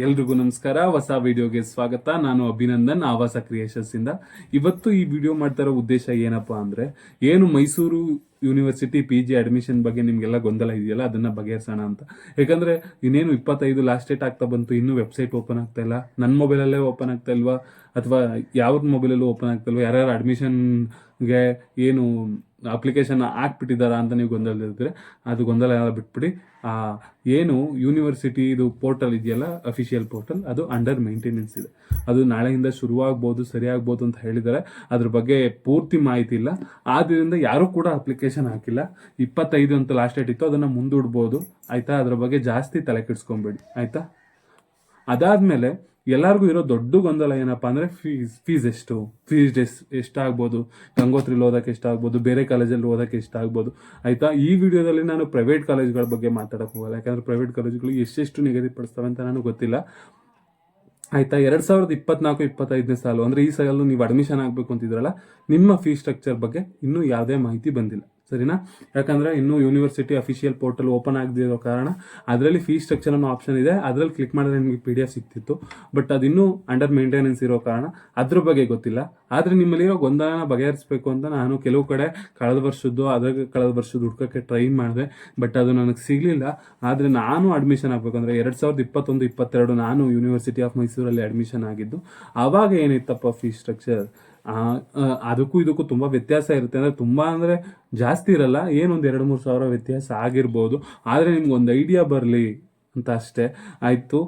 ಎಲ್ರಿಗೂ ನಮಸ್ಕಾರ. ಹೊಸ ವಿಡಿಯೋಗೆ ಸ್ವಾಗತ. ನಾನು ಅಭಿನಂದನ್, ಆವಾಸ ಕ್ರಿಯೇಷನ್ಸ್ ಇಂದ. ಇವತ್ತು ಈ ವಿಡಿಯೋ ಮಾಡ್ತಾ ಇರೋ ಉದ್ದೇಶ ಏನಪ್ಪಾ ಅಂದ್ರೆ, ಏನು Mysuru university P G admission ಬಗ್ಗೆ ನಿಮ್ಗೆಲ್ಲ ಗೊಂದಲ ಇದೆಯಲ್ಲ? ಅದನ್ನ ಬಗೆಹರಿಸೋಣ ಅಂತ. ಯಾಕಂದ್ರೆ, ಇನ್ನೇನು ಇಪ್ಪತ್ತೈದು ಲಾಸ್ಟ್ ಡೇಟ್ ಆಗ್ತಾ ಬಂತು, ಇನ್ನೂ ವೆಬ್ಸೈಟ್ ಓಪನ್ ಆಗ್ತಾ ಇಲ್ಲ. ನನ್ನ ಮೊಬೈಲಲ್ಲೇ ಓಪನ್ ಆಗ್ತಾ ಇಲ್ವಾ? ಅಥವಾ ಯಾವ್ದು ಮೊಬೈಲಲ್ಲೂ ಓಪನ್ ಆಗ್ತಾ ಇಲ್ವಾ? ಯಾರ್ಯಾರು ಅಡ್ಮಿಷನ್ಗೆ ಏನು ಅಪ್ಲಿಕೇಶನ್ ಹಾಕ್ಬಿಟ್ಟಿದ್ದಾರಾ ಅಂತ ನೀವು ಗೊಂದಲದಿದ್ರೆ ಅದು ಗೊಂದಲ ಎಲ್ಲ ಬಿಟ್ಬಿಡಿ. ಏನು ಯೂನಿವರ್ಸಿಟಿ ಇದು ಪೋರ್ಟಲ್ ಇದೆಯಲ್ಲ ಅಫಿಷಿಯಲ್ ಪೋರ್ಟಲ್ ಅದು ಅಂಡರ್ ಮೇಂಟೆನೆನ್ಸ್ ಇದೆ. ಅದು ನಾಳೆಯಿಂದ ಶುರುವಾಗ್ಬೋದು, ಸರಿಯಾಗ್ಬೋದು ಅಂತ ಹೇಳಿದ್ದಾರೆ. ಅದ್ರ ಬಗ್ಗೆ ಪೂರ್ತಿ ಮಾಹಿತಿ ಇಲ್ಲ. ಆದ್ದರಿಂದ ಯಾರೂ ಕೂಡ ಅಪ್ಲಿಕೇಶನ್ ಹಾಕಿಲ್ಲ. ಇಪ್ಪತ್ತೈದು ಅಂತ ಲಾಸ್ಟ್ ಡೇಟ್ ಇತ್ತು, ಅದನ್ನು ಮುಂದೂಡ್ಬೋದು. ಆಯಿತಾ? ಅದ್ರ ಬಗ್ಗೆ ಜಾಸ್ತಿ ತಲೆ ಕೆಡಿಸ್ಕೊಬೇಡಿ. ಆಯ್ತಾ? ಅದಾದ್ಮೇಲೆ ಎಲ್ಲರಿಗೂ ಇರೋ ದೊಡ್ಡ ಗೊಂದಲ ಏನಪ್ಪಾ ಅಂದ್ರೆ ಫೀಸ್ ಫೀಸ್ ಎಷ್ಟು? ಫೀಸ್ ಎಸ್ ಎಷ್ಟಾಗ್ಬೋದು? ಗಂಗೋತ್ರಿಲಿ ಓದಕ್ಕೆ ಎಷ್ಟಾಗ್ಬೋದು? ಬೇರೆ ಕಾಲೇಜಲ್ಲಿ ಓದಕ್ಕೆ ಎಷ್ಟಾಗ್ಬೋದು? ಆಯಿತಾ? ಈ ವಿಡಿಯೋದಲ್ಲಿ ನಾನು ಪ್ರೈವೇಟ್ ಕಾಲೇಜ್ಗಳ ಬಗ್ಗೆ ಮಾತಾಡಕ್ ಹೋಗಲ್ಲ. ಯಾಕಂದ್ರೆ ಪ್ರೈವೇಟ್ ಕಾಲೇಜುಗಳು ಎಷ್ಟೆಷ್ಟು ನಿಗದಿಪಡಿಸ್ತವೆ ಅಂತ ನನಗೆ ಗೊತ್ತಿಲ್ಲ. ಆಯಿತಾ? ಎರಡು ಸಾವಿರದ ಇಪ್ಪತ್ನಾಲ್ಕು, ಇಪ್ಪತ್ತೈದನೇ ಸಾಲು. ಅಂದ್ರೆ ಈ ಸಾಲಲ್ಲೂ ನೀವು ಅಡ್ಮಿಷನ್ ಆಗಬೇಕು ಅಂತಿದ್ರಲ್ಲ, ನಿಮ್ಮ ಫೀಸ್ ಸ್ಟ್ರಕ್ಚರ್ ಬಗ್ಗೆ ಇನ್ನೂ ಯಾವುದೇ ಮಾಹಿತಿ ಬಂದಿಲ್ಲ. ಸರಿನಾ? ಯಾಕಂದ್ರೆ ಇನ್ನೂ ಯೂನಿವರ್ಸಿಟಿ ಅಫಿಷಿಯಲ್ ಪೋರ್ಟಲ್ ಓಪನ್ ಆಗದಿರೋ ಕಾರಣ ಅದರಲ್ಲಿ ಫೀಸ್ ಸ್ಟ್ರಕ್ಚರ್ ಅನ್ನೋ ಆಪ್ಷನ್ ಇದೆ. ಅದರಲ್ಲಿ ಕ್ಲಿಕ್ ಮಾಡಿದ್ರೆ ನಿಮಗೆ ಪಿ ಡಿ ಎಫ್ ಸಿಕ್ತಿತ್ತು ಬಟ್ ಅದಿನ್ನೂ ಅಂಡರ್ ಮೇಂಟೆನೆನ್ಸ್ ಇರೋ ಕಾರಣ. ಅದ್ರ ಬಗ್ಗೆ ಗೊತ್ತಿಲ್ಲ. ಆದ್ರೆ ನಿಮ್ಮಲ್ಲಿರೋ ಗೊಂದಲನ ಬಗೆಹರಿಸಬೇಕು ಅಂತ ನಾನು ಕೆಲವು ಕಡೆ ಕಳೆದ ವರ್ಷದ್ದು, ಅದ್ರ ಕಳೆದ ವರ್ಷದ ಹುಡ್ಕೋಕ್ಕೆ ಟ್ರೈ ಮಾಡಿದೆ. ಬಟ್ ಅದು ನನಗೆ ಸಿಗಲಿಲ್ಲ. ಆದರೆ ನಾನು ಅಡ್ಮಿಷನ್ ಆಗಬೇಕಂದ್ರೆ ಎರಡು ಸಾವಿರದ ಇಪ್ಪತ್ತೊಂದು, ಇಪ್ಪತ್ತೆರಡು ನಾನು ಯೂನಿವರ್ಸಿಟಿ ಆಫ್ ಮೈಸೂರಲ್ಲಿ ಅಡ್ಮಿಷನ್ ಆಗಿದ್ದು. ಆವಾಗ ಏನಿತ್ತಪ್ಪ ಫೀ ಸ್ಟ್ರಕ್ಚರ್ ಅದಕ್ಕೂ ಇದಕ್ಕೂ ತುಂಬ ವ್ಯತ್ಯಾಸ ಇರುತ್ತೆ. ಅಂದರೆ ತುಂಬ ಅಂದರೆ ಜಾಸ್ತಿ ಇರಲ್ಲ. ಏನೊಂದು ಎರಡು, ಮೂರು ಸಾವಿರ ವ್ಯತ್ಯಾಸ ಆಗಿರ್ಬೋದು. ಆದರೆ ನಿಮ್ಗೊಂದು ಐಡಿಯಾ ಬರಲಿ ಅಂತ ಅಷ್ಟೇ. ಆಯಿತು.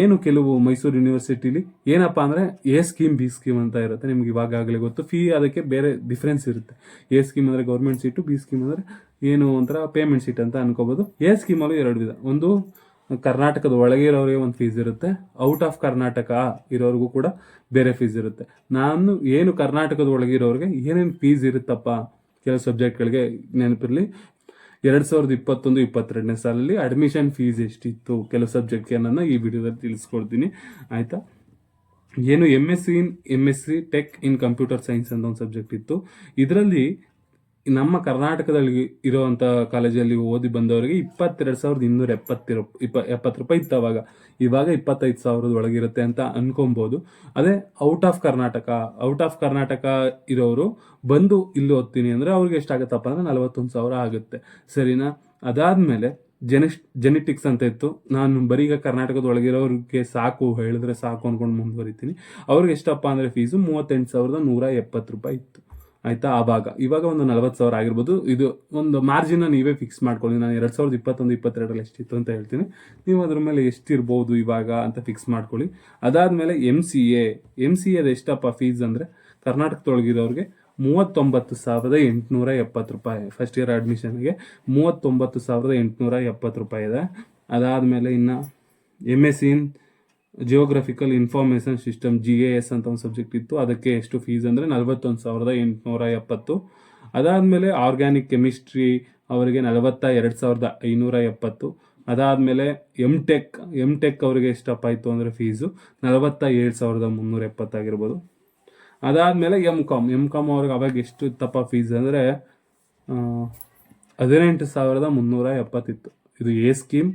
ಏನು ಕೆಲವು ಮೈಸೂರು ಯೂನಿವರ್ಸಿಟಿಲಿ ಏನಪ್ಪ ಅಂದರೆ ಎ ಸ್ಕೀಮ್ ಬಿ ಸ್ಕೀಮ್ ಅಂತ ಇರುತ್ತೆ. ನಿಮ್ಗೆ ಇವಾಗಲೇ ಗೊತ್ತು. ಫೀ ಅದಕ್ಕೆ ಬೇರೆ ಡಿಫ್ರೆನ್ಸ್ ಇರುತ್ತೆ. ಎ ಸ್ಕೀಮ್ ಅಂದರೆ ಗೌರ್ಮೆಂಟ್ ಸೀಟು ಬಿ ಸ್ಕೀಮ್ ಅಂದರೆ ಏನು ಒಂಥರ ಪೇಮೆಂಟ್ ಸೀಟ್ ಅಂತ ಅನ್ಕೋಬೋದು. ಎ ಸ್ಕೀಮಲ್ಲೂ ಎರಡು ವಿಧ. ಒಂದು ಕರ್ನಾಟಕದ ಒಳಗೆ ಇರೋರಿಗೆ ಒಂದು ಫೀಸ್ ಇರುತ್ತೆ. ಔಟ್ ಆಫ್ ಕರ್ನಾಟಕ ಇರೋರಿಗೂ ಕೂಡ ಬೇರೆ ಫೀಸ್ ಇರುತ್ತೆ. ನಾನು ಏನು ಕರ್ನಾಟಕದ ಒಳಗೆ ಇರೋರಿಗೆ ಏನೇನು ಫೀಸ್ ಇರುತ್ತಪ್ಪ? ಕೆಲವು ಸಬ್ಜೆಕ್ಟ್ಗಳಿಗೆ ನೆನಪಿರಲಿ. ಎರಡು ಸಾವಿರದ ಇಪ್ಪತ್ತೊಂದು, ಇಪ್ಪತ್ತೆರಡನೇ ಸಾಲಲ್ಲಿ ಅಡ್ಮಿಷನ್ ಫೀಸ್ ಎಷ್ಟಿತ್ತು? ಕೆಲವು ಸಬ್ಜೆಕ್ಟ್ಗೆ ನಾನು ಈ ವಿಡಿಯೋದಲ್ಲಿ ತಿಳಿಸ್ಕೊಡ್ತೀನಿ. ಆಯಿತಾ? ಏನು M S C in M S C tech in computer science ಅಂತ ಒಂದು ಸಬ್ಜೆಕ್ಟ್ ಇತ್ತು. ಇದರಲ್ಲಿ ನಮ್ಮ ಕರ್ನಾಟಕದಲ್ಲಿ ಇರುವಂತ ಕಾಲೇಜಲ್ಲಿ ಓದಿ ಬಂದವರಿಗೆ ಇಪ್ಪತ್ತೆರಡು ಸಾವಿರದ ಇನ್ನೂರ ಎಪ್ಪತ್ತಿರು, ಇಪ್ಪ, ಎಪ್ಪತ್ತು ರೂಪಾಯಿ ಇತ್ತು ಅವಾಗ. ಇವಾಗ ಇಪ್ಪತ್ತೈದು ಸಾವಿರದ ಒಳಗಿರುತ್ತೆ ಅಂತ ಅನ್ಕೊಬೋದು. ಅದೇ out of Karnataka out of Karnataka ಇರೋರು ಬಂದು ಇಲ್ಲಿ ಓದ್ತೀನಿ ಅಂದರೆ ಅವ್ರಿಗೆ ಎಷ್ಟಾಗುತ್ತಪ್ಪ ಅಂದರೆ ನಲವತ್ತೊಂದು ಸಾವಿರ ಆಗುತ್ತೆ. ಸರಿನಾ? ಅದಾದಮೇಲೆ ಜೆನೆಸ್ ಜೆನೆಟಿಕ್ಸ್ ಅಂತ ಇತ್ತು. ನಾನು ಬರೀಗ ಕರ್ನಾಟಕದ ಒಳಗಿರೋರಿಗೆ ಸಾಕು, ಹೇಳಿದ್ರೆ ಸಾಕು ಅನ್ಕೊಂಡು ಮುಂದುವರಿತೀನಿ. ಅವ್ರಿಗೆ ಎಷ್ಟಪ್ಪ ಅಂದರೆ ಫೀಸು ಮೂವತ್ತೆಂಟು ಸಾವಿರದ ನೂರ ಎಪ್ಪತ್ತು ರೂಪಾಯಿ ಇತ್ತು. ಆಯ್ತಾ? ಭಾಗ. ಇವಾಗ ಒಂದು ನಲವತ್ತು ಸಾವಿರ ಆಗಿರ್ಬೋದು. ಇದು ಒಂದು ಮಾರ್ಜಿನ ನೀವೇ ಫಿಕ್ಸ್ ಮಾಡ್ಕೊಳ್ಳಿ. ನಾನು ಎರಡು ಸಾವಿರದ ಇಪ್ಪತ್ತೊಂದು, ಇಪ್ಪತ್ತೆರಡರಲ್ಲಿ ಎಷ್ಟಿತ್ತು ಅಂತ ಹೇಳ್ತೀನಿ. ನೀವು ಅದ್ರ ಮೇಲೆ ಎಷ್ಟಿರ್ಬೋದು ಇವಾಗ ಅಂತ ಫಿಕ್ಸ್ ಮಾಡ್ಕೊಳ್ಳಿ. ಅದಾದಮೇಲೆ M C A M C ಎದು ಎಷ್ಟಪ್ಪ ಫೀಸ್ ಅಂದರೆ ಕರ್ನಾಟಕದೊಳಗಿರೋರಿಗೆ ಮೂವತ್ತೊಂಬತ್ತು ಸಾವಿರದ ಎಂಟುನೂರ ಎಪ್ಪತ್ತು ರೂಪಾಯಿ. ಫಸ್ಟ್ ಇಯರ್ ಅಡ್ಮಿಷನ್ಗೆ ಮೂವತ್ತೊಂಬತ್ತು ಸಾವಿರದ ಎಂಟುನೂರ ಎಪ್ಪತ್ತು ರೂಪಾಯಿ ಇದೆ. ಅದಾದಮೇಲೆ ಇನ್ನು M S in geographical information system G A S ಅಂತ ಒಂದು ಸಬ್ಜೆಕ್ಟ್ ಇತ್ತು. ಅದಕ್ಕೆ ಎಷ್ಟು ಫೀಸ್ ಅಂದರೆ ನಲವತ್ತೊಂದು ಸಾವಿರದ ಎಂಟುನೂರ ಎಪ್ಪತ್ತು. ಅದಾದಮೇಲೆ ಆರ್ಗ್ಯಾನಿಕ್ ಕೆಮಿಸ್ಟ್ರಿ ಅವರಿಗೆ ನಲವತ್ತ ಎರಡು ಸಾವಿರದ ಐನೂರ ಎಪ್ಪತ್ತು. ಅದಾದಮೇಲೆ ಎಂ ಟೆಕ್ ಎಂ ಟೆಕ್ ಅವರಿಗೆ ಎಷ್ಟಪ್ಪ ಆಯಿತು ಅಂದರೆ ಫೀಸು ನಲವತ್ತ ಏಳು ಸಾವಿರದ ಮುನ್ನೂರ ಎಪ್ಪತ್ತಾಗಿರ್ಬೋದು ಅದಾದಮೇಲೆ ಎಂ ಕಾಮ್ ಎಂ ಕಾಮ್ ಅವ್ರಿಗೆ ಅವಾಗ ಎಷ್ಟು ಇತ್ತಪ್ಪ ಫೀಸ್ ಅಂದರೆ ಹದಿನೆಂಟು ಸಾವಿರದ ಮುನ್ನೂರ ಎಪ್ಪತ್ತಿತ್ತು ಇದು ಎ ಸ್ಕೀಮ್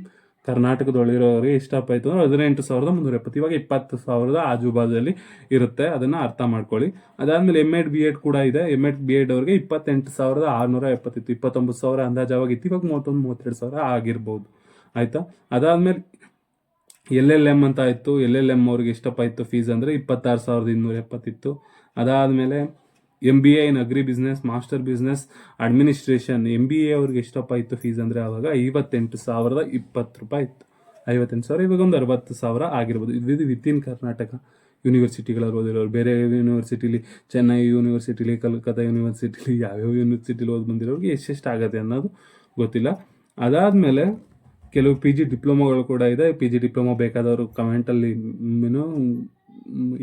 ಕರ್ನಾಟಕದೊಳಗಿರೋರಿಗೆ ಇಷ್ಟಪಾಯಿತು ಆಯಿತು ಅಂದರೆ ಹದಿನೆಂಟು ಸಾವಿರದ ಮುನ್ನೂರ ಎಪ್ಪತ್ತು, ಇವಾಗ ಇಪ್ಪತ್ತು ಸಾವಿರದ ಆಜುಬಾಜಲ್ಲಿ ಇರುತ್ತೆ, ಅದನ್ನು ಅರ್ಥ ಮಾಡ್ಕೊಳ್ಳಿ. ಅದಾದಮೇಲೆ ಎಂ ಎಡ್ ಬಿ ಎಡ್ ಕೂಡ ಇದೆ. ಎಂ ಎಡ್ ಬಿ ಎಡ್ ಅವ್ರಿಗೆ ಇಪ್ಪತ್ತೆಂಟು ಸಾವಿರದ ಆರುನೂರ ಎಪ್ಪತ್ತಿತ್ತು. ಇಪ್ಪತ್ತೊಂಬತ್ತು ಸಾವಿರ ಅಂದಾಜವಾಗಿತ್ತು ಇವಾಗ ಮೂವತ್ತೊಂದು, ಮೂವತ್ತೆರಡು ಸಾವಿರ ಆಗಿರ್ಬೋದು. ಆಯಿತಾ? ಅದಾದಮೇಲೆ ಎಲ್ ಎಲ್ ಎಂ ಅಂತ ಇತ್ತು ಎಲ್ ಎಲ್ ಎಂ ಅವ್ರಿಗೆ ಎಷ್ಟಪ್ಪ ಇತ್ತು ಫೀಸ್ ಅಂದರೆ ಇಪ್ಪತ್ತಾರು ಸಾವಿರದ ಇನ್ನೂರ ಎಪ್ಪತ್ತಿತ್ತು. ಅದಾದಮೇಲೆ M B A in agribusiness master business administration M B A ಅವ್ರಿಗೆ ಎಷ್ಟಪ್ಪ ಇತ್ತು ಫೀಸ್ ಅಂದರೆ ಆವಾಗ ಐವತ್ತೆಂಟು ಸಾವಿರದ ಇಪ್ಪತ್ತು ರೂಪಾಯಿ ಇತ್ತು. ಐವತ್ತೆಂಟು ಸಾವಿರ, ಇವಾಗ ಒಂದು ಅರವತ್ತು ಸಾವಿರ ಆಗಿರ್ಬೋದು. ಇದು ವಿತಿನ್ ಕರ್ನಾಟಕ ಯೂನಿವರ್ಸಿಟಿಗಳಲ್ಲಿ ಓದಿರೋರು. ಬೇರೆ ಯೂನಿವರ್ಸಿಟಿಲಿ ಚೆನ್ನೈ ಯೂನಿವರ್ಸಿಟಿಲಿ ಕಲ್ಕತ್ತಾ ಯೂನಿವರ್ಸಿಟಿಲಿ ಯಾವ್ಯಾವ ಯೂನಿವರ್ಸಿಟಿಲಿ ಓದಿ ಬಂದಿರೋರಿಗೆ ಎಷ್ಟೆಷ್ಟು ಆಗುತ್ತೆ ಅನ್ನೋದು ಗೊತ್ತಿಲ್ಲ. ಅದಾದಮೇಲೆ ಕೆಲವು ಪಿ ಜಿ ಡಿಪ್ಲೊಮೊಗಳು ಕೂಡ ಇದೆ. ಪಿ ಜಿ ಡಿಪ್ಲೊಮೊ ಬೇಕಾದವರು ಕಮೆಂಟಲ್ಲಿ ಏನು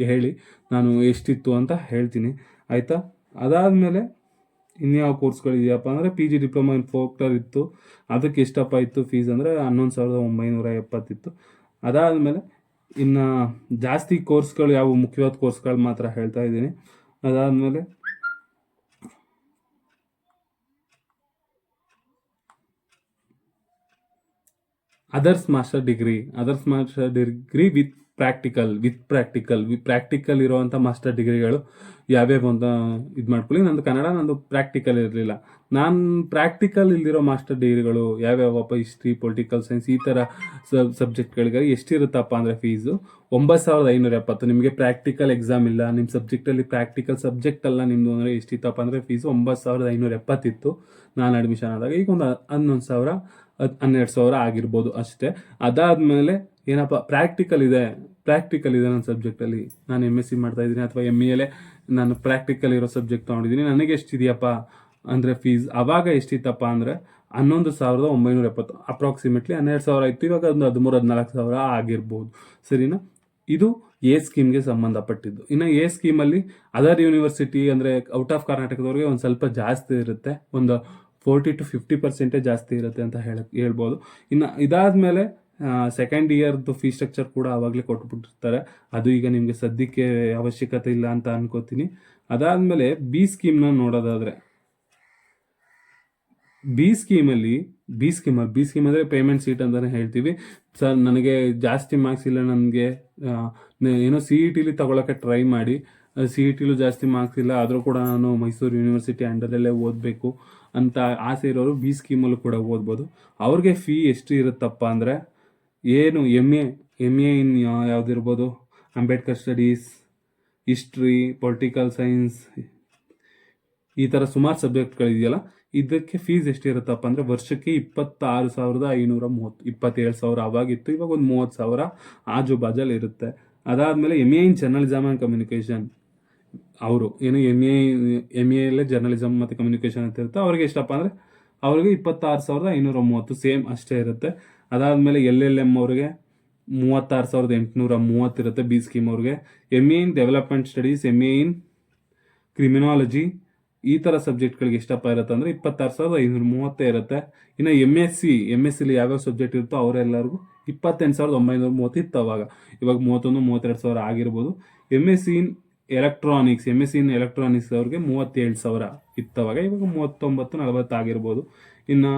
ಹೇಳಿ, ನಾನು ಎಷ್ಟಿತ್ತು ಅಂತ ಹೇಳ್ತೀನಿ. ಆಯಿತಾ? ಅದಾದಮೇಲೆ ಇನ್ಯಾವ ಕೋರ್ಸ್ಗಳಿದೆಯಪ್ಪ ಅಂದರೆ P G diploma in folklore ಇತ್ತು. ಅದಕ್ಕೆ ಎಷ್ಟಪ್ಪ ಇತ್ತು ಫೀಸ್ ಅಂದರೆ ಹನ್ನೊಂದು ಸಾವಿರದ ಒಂಬೈನೂರ ಎಪ್ಪತ್ತಿತ್ತು. ಅದಾದಮೇಲೆ ಇನ್ನು ಜಾಸ್ತಿ ಕೋರ್ಸ್ಗಳು ಯಾವ ಮುಖ್ಯವಾದ ಕೋರ್ಸ್ಗಳು ಮಾತ್ರ ಹೇಳ್ತಾ ಇದ್ದೀನಿ. ಅದಾದಮೇಲೆ others master degree others master degree with practical with practical V practical ಇರುವಂಥ ಮಾಸ್ಟರ್ ಡಿಗ್ರಿಗಳು ಯಾವ್ಯಾವು ಅಂತ ಇದು ಮಾಡ್ಕೊಳ್ಳಿ. ನಂದು ಕನ್ನಡ, ನಂದು ಪ್ರಾಕ್ಟಿಕಲ್ ಇರಲಿಲ್ಲ. ನಾನು ಪ್ರಾಕ್ಟಿಕಲ್ ಇಲ್ದಿರೋ ಮಾಸ್ಟರ್ ಡಿಗ್ರಿಗಳು ಯಾವ್ಯಾವಪ್ಪ ಹಿಸ್ಟ್ರಿ ಪೊಲಿಟಿಕಲ್ ಸೈನ್ಸ್ ಈ ಥರ ಸಬ್ಜೆಕ್ಟ್ಗಳಿಗೆ ಎಷ್ಟಿರುತ್ತಪ್ಪ ಅಂದರೆ ಫೀಸು ಒಂಬತ್ತು ಸಾವಿರದ ಐನೂರ ಎಪ್ಪತ್ತು. ನಿಮಗೆ ಪ್ರಾಕ್ಟಿಕಲ್ ಎಕ್ಸಾಮ್ ಇಲ್ಲ. ನಿಮ್ಮ ಸಬ್ಜೆಕ್ಟಲ್ಲಿ ಪ್ರಾಕ್ಟಿಕಲ್ ಸಬ್ಜೆಕ್ಟ್ ಅಲ್ಲ ನಿಮ್ಮದು ಅಂದರೆ ಎಷ್ಟಿತ್ತಪ್ಪ ಅಂದರೆ ಫೀಸು ಒಂಬತ್ತು ಸಾವಿರದ ಐನೂರ ಎಪ್ಪತ್ತಿತ್ತು. ನಾನು ಅಡ್ಮಿಷನ್ ಆದಾಗ ಈಗ ಒಂದು ಹನ್ನೊಂದು ಸಾವಿರ ಹನ್ನೆರಡು ಸಾವಿರ ಆಗಿರ್ಬೋದು ಅಷ್ಟೇ. ಅದಾದಮೇಲೆ ಏನಪ್ಪ ಪ್ರಾಕ್ಟಿಕಲ್ ಇದೆ. ಪ್ರಾಕ್ಟಿಕಲ್ ಇದೆ ನನ್ನ ಸಬ್ಜೆಕ್ಟಲ್ಲಿ ನಾನು ಎಂ ಎಸ್ ಸಿ ಮಾಡ್ತಾ ಇದ್ದೀನಿ ಅಥವಾ ಎಂ ಎಲೆ ನಾನು ಪ್ರಾಕ್ಟಿಕಲ್ ಇರೋ ಸಬ್ಜೆಕ್ಟ್ ತೊಗೊಂಡಿದ್ದೀನಿ. ನನಗೆ ಎಷ್ಟಿದೆಯಪ್ಪ ಅಂದರೆ ಫೀಸ್ ಆವಾಗ ಎಷ್ಟಿತ್ತಪ್ಪ ಅಂದರೆ ಹನ್ನೊಂದು ಸಾವಿರದ ಒಂಬೈನೂರ ಎಪ್ಪತ್ತು ಅಪ್ರಾಕ್ಸಿಮೇಟ್ಲಿ ಹನ್ನೆರಡು ಸಾವಿರ ಇತ್ತು. ಇವಾಗ ಒಂದು ಹದಿಮೂರು, ಹದಿನಾಲ್ಕು ಸಾವಿರ ಆಗಿರ್ಬೋದು. ಸರಿನಾ? ಇದು ಎ ಸ್ಕೀಮ್ಗೆ ಸಂಬಂಧಪಟ್ಟಿದ್ದು. ಇನ್ನು ಎ ಸ್ಕೀಮಲ್ಲಿ ಅದರ್ ಯೂನಿವರ್ಸಿಟಿ ಅಂದರೆ ಔಟ್ ಆಫ್ ಕರ್ನಾಟಕದವ್ರಿಗೆ ಒಂದು ಸ್ವಲ್ಪ ಜಾಸ್ತಿ ಇರುತ್ತೆ. ಒಂದು ಫೋರ್ಟಿ ಟು ಫಿಫ್ಟಿ ಪರ್ಸೆಂಟೇ ಜಾಸ್ತಿ ಇರುತ್ತೆ ಅಂತ ಹೇಳಕ್ ಹೇಳ್ಬೋದು. ಇನ್ನು ಇದಾದಮೇಲೆ ಸೆಕೆಂಡ್ ಇಯರ್ದು ಫೀ ಸ್ಟ್ರಕ್ಚರ್ ಕೂಡ ಆವಾಗಲೇ ಕೊಟ್ಬಿಟ್ಟಿರ್ತಾರೆ. ಅದು ಈಗ ನಿಮಗೆ ಸದ್ಯಕ್ಕೆ ಅವಶ್ಯಕತೆ ಇಲ್ಲ ಅಂತ ಅನ್ಕೋತೀನಿ. ಅದಾದಮೇಲೆ ಬಿ ಸ್ಕೀಮ್ನ ನೋಡೋದಾದರೆ ಬಿ ಸ್ಕೀಮಲ್ಲಿ ಬಿ ಸ್ಕೀಮ್ ಬಿ ಸ್ಕೀಮ್ ಅಂದರೆ ಪೇಮೆಂಟ್ ಸೀಟ್ ಅಂತಲೇ ಹೇಳ್ತೀವಿ. ಸರ್, ನನಗೆ ಜಾಸ್ತಿ ಮಾರ್ಕ್ಸ್ ಇಲ್ಲ ನನಗೆ ಏನೋ ಸಿ ಇ ಟಿಲಿ ತಗೊಳಕ್ಕೆ ಟ್ರೈ ಮಾಡಿ. ಸಿ ಇ ಟಿಲೂ ಜಾಸ್ತಿ ಮಾರ್ಕ್ಸ್ ಇಲ್ಲ. ಆದರೂ ಕೂಡ ನಾನು ಮೈಸೂರು ಯೂನಿವರ್ಸಿಟಿ ಅಂಡರಲ್ಲೇ ಓದಬೇಕು ಅಂತ ಆಸೆ ಇರೋರು ಬಿ ಸ್ಕೀಮಲ್ಲೂ ಕೂಡ ಓದ್ಬೋದು. ಅವ್ರಿಗೆ ಫೀ ಎಷ್ಟು ಇರುತ್ತಪ್ಪ ಅಂದರೆ ಏನು M A M A in ಯಾವುದಿರ್ಬೋದು? Ambedkar studies history political science ಈ ಥರ ಸುಮಾರು ಸಬ್ಜೆಕ್ಟ್ಗಳಿದೆಯಲ್ಲ, ಇದಕ್ಕೆ ಫೀಸ್ ಎಷ್ಟಿರುತ್ತಪ್ಪ ಅಂದರೆ ವರ್ಷಕ್ಕೆ ಇಪ್ಪತ್ತಾರು ಸಾವಿರದ ಐನೂರ ಮೂವತ್ತು, ಇಪ್ಪತ್ತೇಳು ಸಾವಿರ ಅವಾಗಿತ್ತು, ಇವಾಗ ಒಂದು ಮೂವತ್ತು ಸಾವಿರ ಆಜು ಬಾಜಲ್ಲಿ ಇರುತ್ತೆ. ಅದಾದಮೇಲೆ M A in journalism and communication ಅವರು. ಏನು ಎಂ ಎ ಎಂ ಎಲ್ಲೇ ಜರ್ನಲಿಸಮ್ ಮತ್ತು ಕಮ್ಯುನಿಕೇಷನ್ ಅಂತ ಇರುತ್ತೆ. ಅವ್ರಿಗೆ ಎಷ್ಟಪ್ಪ ಅಂದರೆ ಅವ್ರಿಗೆ ಇಪ್ಪತ್ತಾರು ಸಾವಿರದ ಐನೂರ ಮೂವತ್ತು ಸೇಮ್ ಅಷ್ಟೇ ಇರುತ್ತೆ. ಅದಾದಮೇಲೆ ಎಲ್ ಎಲ್ ಎಂ ಅವ್ರಿಗೆ ಮೂವತ್ತಾರು ಸಾವಿರದ ಎಂಟುನೂರ ಮೂವತ್ತಿರುತ್ತೆ ಬಿ ಸ್ಕೀಮ್ ಅವ್ರಿಗೆ. M A in development studies M A in criminology ಈ ಥರ ಸಬ್ಜೆಕ್ಟ್ಗಳಿಗೆ ಇಷ್ಟಪ್ಪ ಇರುತ್ತೆ ಅಂದರೆ ಇಪ್ಪತ್ತಾರು ಸಾವಿರದ ಐನೂರ ಮೂವತ್ತೇ ಇರುತ್ತೆ. ಇನ್ನು M S C M S ಸಿಲಿ ಯಾವ್ಯಾವ ಸಬ್ಜೆಕ್ಟ್ ಇರುತ್ತೋ ಅವರೆಲ್ಲರಿಗೂ ಇಪ್ಪತ್ತೆಂಟು ಸಾವಿರದ ಒಂಬೈನೂರ ಮೂವತ್ತಿತ್ತು ಅವಾಗ. ಇವಾಗ ಮೂವತ್ತೊಂದು, ಮೂವತ್ತೆರಡು ಸಾವಿರ ಆಗಿರ್ಬೋದು. M S C in electronics M S C in electronics ಅವ್ರಿಗೆ ಮೂವತ್ತೇಳು ಸಾವಿರ ಇತ್ತವಾಗ, ಇವಾಗ ಮೂವತ್ತೊಂಬತ್ತು, ನಲವತ್ತು ಆಗಿರ್ಬೋದು. ಇನ್ನು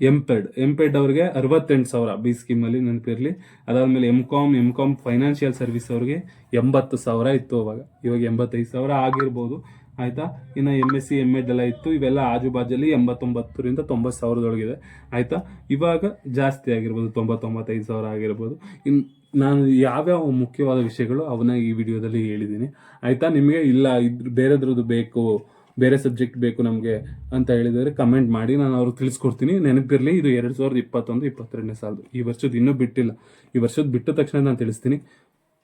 ಎಂಪೆಡ್ ಎಂಪೆಡ್ ಅವ್ರಿಗೆ ಅರವತ್ತೆಂಟು ಸಾವಿರ ಬಿ ಸ್ಕೀಮಲ್ಲಿ ನೆನಪಿರಲಿ. ಅದಾದಮೇಲೆ M com M com financial service ಅವ್ರಿಗೆ ಎಂಬತ್ತು ಸಾವಿರ ಇತ್ತು ಅವಾಗ. ಇವಾಗ ಎಂಬತ್ತೈದು ಸಾವಿರ ಆಗಿರ್ಬೋದು. ಆಯಿತಾ? ಇನ್ನು M S C M Ed ಎಲ್ಲ ಇತ್ತು. ಇವೆಲ್ಲ ಆಜು ಬಾಜಲ್ಲಿ ಎಂಬತ್ತೊಂಬತ್ತರಿಂದ ತೊಂಬತ್ತು ಸಾವಿರದೊಳಗಿದೆ. ಆಯಿತಾ? ಇವಾಗ ಜಾಸ್ತಿ ಆಗಿರ್ಬೋದು, ತೊಂಬತ್ತೊಂಬತ್ತೈದು ಸಾವಿರ ಆಗಿರ್ಬೋದು. ಇನ್ನು ನಾನು ಯಾವ್ಯಾವ ಮುಖ್ಯವಾದ ವಿಷಯಗಳು ಅವನ್ನ ಈ ವಿಡಿಯೋದಲ್ಲಿ ಹೇಳಿದ್ದೀನಿ. ಆಯಿತಾ? ನಿಮಗೆ ಇಲ್ಲ ಇದ್ರ ಬೇರೆದ್ರದ್ದು ಬೇಕು, ಬೇರೆ ಸಬ್ಜೆಕ್ಟ್ ಬೇಕು ನಮಗೆ ಅಂತ ಹೇಳಿದರೆ ಕಮೆಂಟ್ ಮಾಡಿ, ನಾನು ಅವ್ರಿಗೆ ತಿಳಿಸ್ಕೊಡ್ತೀನಿ. ನೆನಪಿರಲಿ, ಇದು ಎರಡು ಸಾವಿರದ ಇಪ್ಪತ್ತೊಂದು, ಇಪ್ಪತ್ತೆರಡನೇ ಸಾಲದು. ಈ ವರ್ಷದ ಇನ್ನೂ ಬಿಟ್ಟಿಲ್ಲ. ಈ ವರ್ಷದ ಬಿಟ್ಟ ತಕ್ಷಣ ನಾನು ತಿಳಿಸ್ತೀನಿ.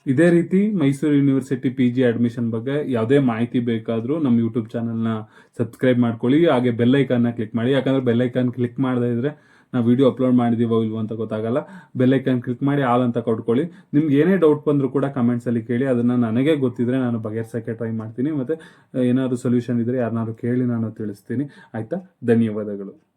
ಇದೇ ರೀತಿ Mysuru university P G admission ಬಗ್ಗೆ ಯಾವುದೇ ಮಾಹಿತಿ ಬೇಕಾದರೂ ನಮ್ಮ ಯೂಟ್ಯೂಬ್ ಚಾನಲ್ನ ಸಬ್ಸ್ಕ್ರೈಬ್ ಮಾಡ್ಕೊಳ್ಳಿ. ಹಾಗೆ ಬೆಲ್ಲೈಕನ್ನ ಕ್ಲಿಕ್ ಮಾಡಿ. ಯಾಕಂದರೆ ಬೆಲ್ಲೈಕನ್ ಕ್ಲಿಕ್ ಮಾಡದೇ ಇದ್ರೆ ನಾವು ವಿಡಿಯೋ ಅಪ್ಲೋಡ್ ಮಾಡಿದೀವೋ ಇಲ್ವೋ ಅಂತ ಗೊತ್ತಾಗಲ್ಲ. ಬೆಲ್ಲೈಕನ್ ಕ್ಲಿಕ್ ಮಾಡಿ ಆಲ್ ಅಂತ ಕೊಟ್ಕೊಳ್ಳಿ. ನಿಮ್ಗೆ ಏನೇ ಡೌಟ್ ಬಂದರೂ ಕೂಡ ಕಮೆಂಟ್ಸಲ್ಲಿ ಕೇಳಿ, ಅದನ್ನು ನನಗೆ ಗೊತ್ತಿದ್ರೆ ನಾನು ಬಗೆಹರಿಸೋಕ್ಕೆ ಟ್ರೈ ಮಾಡ್ತೀನಿ. ಮತ್ತು, ಏನಾದರೂ ಸೊಲ್ಯೂಷನ್ ಇದ್ದರೆ ಯಾರನ್ನಾದ್ರು ಕೇಳಿ ನಾನು ತಿಳಿಸ್ತೀನಿ. ಆಯಿತಾ? ಧನ್ಯವಾದಗಳು.